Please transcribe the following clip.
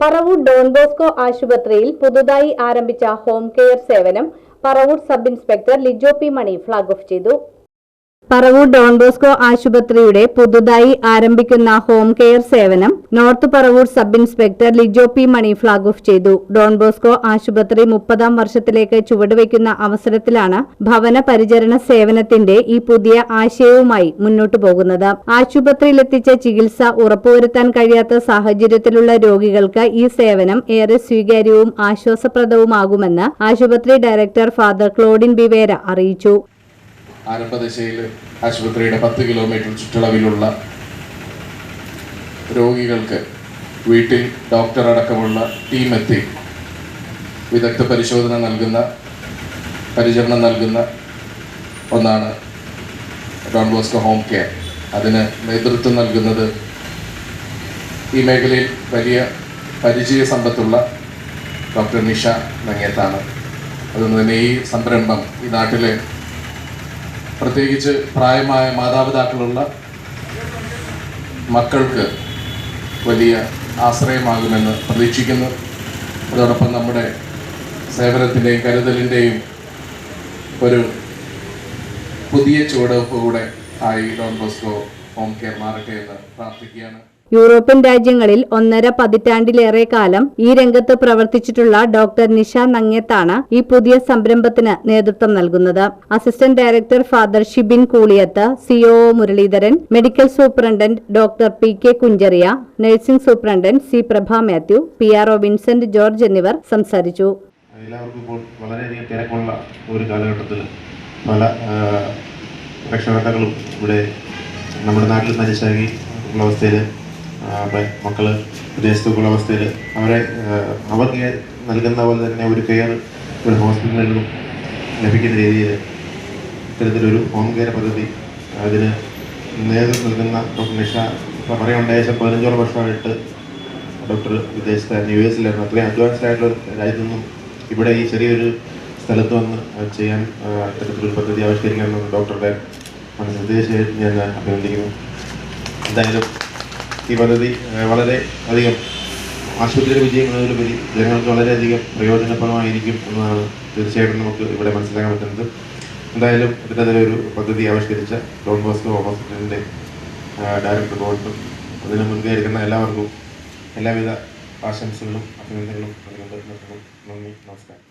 Paravur Don Bosco ആശുപത്രിയിൽ പുതുതായി ആരംഭിച്ച ഹോം കെയർ സേവനം Paravur sub inspector Lijo P Mani flag off ചെയ്തു. പറവൂർ ഡോൺ ബോസ്കോ ആശുപത്രിയുടെ പുതുതായി ആരംഭിക്കുന്ന ഹോം കെയർ സേവനം north Paravur sub inspector Lijo P Mani flag off ചെയ്തു. ഡോൺ ബോസ്കോ ആശുപത്രി മുപ്പതാം വർഷത്തിലേക്ക് ചുവടുവയ്ക്കുന്ന അവസരത്തിലാണ് ഭവന പരിചരണ സേവനത്തിന്റെ ഈ പുതിയ ആശയവുമായി മുന്നോട്ടു പോകുന്നത്. ആശുപത്രിയിലെത്തിച്ച ചികിത്സ ഉറപ്പുവരുത്താൻ കഴിയാത്ത സാഹചര്യത്തിലുള്ള രോഗികൾക്ക് ഈ സേവനം ഏറെ സ്വീകാര്യവും ആശ്വാസപ്രദവുമാകുമെന്ന് ആശുപത്രി ഡയറക്ടർ ഫാദർ ക്ലോഡിൻ ബിവേര അറിയിച്ചു. ആരംഭദശയിൽ ആശുപത്രിയുടെ പത്ത് കിലോമീറ്റർ ചുറ്റളവിലുള്ള രോഗികൾക്ക് വീട്ടിൽ ഡോക്ടർ അടക്കമുള്ള ടീം എത്തി. വിദഗ്ധ പരിശോധന നൽകുന്ന പരിചരണം നൽകുന്ന ഒന്നാണ് ഡോൺ ബോസ്കോ ഹോം കെയർ. അതിന് നേതൃത്വം നൽകുന്നത് ഈ മേഖലയിൽ വലിയ പരിചയ സമ്പത്തുള്ള ഡോക്ടർ നിഷ നങ്ങേത്താണ്. അതുകൊണ്ട് തന്നെ ഈ സംരംഭം ഈ നാട്ടിലെ പ്രത്യേകിച്ച് പ്രായമായ മാതാപിതാക്കളുള്ള മക്കൾക്ക് വലിയ ആശ്രയമാകുമെന്ന് പ്രതീക്ഷിക്കുന്നു. അതോടൊപ്പം നമ്മുടെ സേവനത്തിന്റെയും കരുതലിന്റെയും ഒരു പുതിയ ചുവടുവെപ്പ് കൂടെ ആയി ഡോൺ ബോസ്കോ ഹോം കെയർ മാറട്ടെ എന്ന് പ്രാർത്ഥിക്കുകയാണ്. യൂറോപ്യൻ രാജ്യങ്ങളിൽ ഒന്നര പതിറ്റാണ്ടിലേറെ കാലം ഈ രംഗത്ത് പ്രവർത്തിച്ചിട്ടുള്ള ഡോക്ടർ നിഷ നങ്ങേത്താണ് ഈ പുതിയ സംരംഭത്തിന് നേതൃത്വം നൽകുന്നത്. Assistant director father Shibin Kooliyath CO Muraleedharan medical superintendent doctor P K Kunchariya nursing superintendent C Prabha Mathew P R O Vincent George എന്നിവർ സംസാരിച്ചു. എല്ലാവർക്കും ഒരു പല നമ്മുടെ നാട്ടിൽ മരിച്ചാകി ഉള്ള അവസ്ഥയിൽ മക്കൾ വിദേശത്തുള്ള അവസ്ഥയിൽ അവരെ അവർക്ക് നൽകുന്ന പോലെ തന്നെ ഒരു കെയർ ഒരു ഹോസ്പിറ്റലിലും ലഭിക്കുന്ന രീതിയിൽ ഇത്തരത്തിലൊരു ഹോം കെയർ പദ്ധതി അതിന് നേതൃത്വം നൽകുന്ന ഡോക്ടർ നിഷ പറയുണ്ടായ ശേഷം പതിനഞ്ചോളം വർഷമായിട്ട് ഡോക്ടർ വിദേശത്തായിരുന്നു യു എസിലായിരുന്നു അത്രയും അഡ്വാൻസ്ഡ് ആയിട്ടുള്ള രാജ്യത്തു നിന്നും ഇവിടെ ഈ ചെറിയൊരു സ്ഥലത്ത് വന്ന് ചെയ്യാൻ ഇത്തരത്തിലൊരു പദ്ധതി ആവിഷ്കരിക്കാൻ ഡോക്ടറുടെ ഡോക്ടറുടെ നിർദ്ദേശം ഞാൻ അഭിനന്ദിക്കുന്നു. എന്തായാലും ഈ പദ്ധതി വളരെ അധികം ആശുപത്രിയുടെ വിജയം എന്നതിലുപരി ജനങ്ങൾക്ക് വളരെയധികം പ്രയോജനപ്രദമായിരിക്കും എന്നതാണ് തീർച്ചയായിട്ടും നമുക്ക് ഇവിടെ മനസ്സിലാക്കാൻ പറ്റുന്നത്. എന്തായാലും ഒരു പദ്ധതി ആവിഷ്കരിച്ച ഡോൺ ബോസ്കോ ഹോസ്പിറ്റലിന്റെ ഡയറക്ടർ ബോർഡും അതിന് മുൻകൈ എടുക്കുന്ന എല്ലാവർക്കും എല്ലാവിധ ആശംസകളും അഭിനന്ദനങ്ങളും. നൽകുന്നു നന്ദി നമസ്കാരം.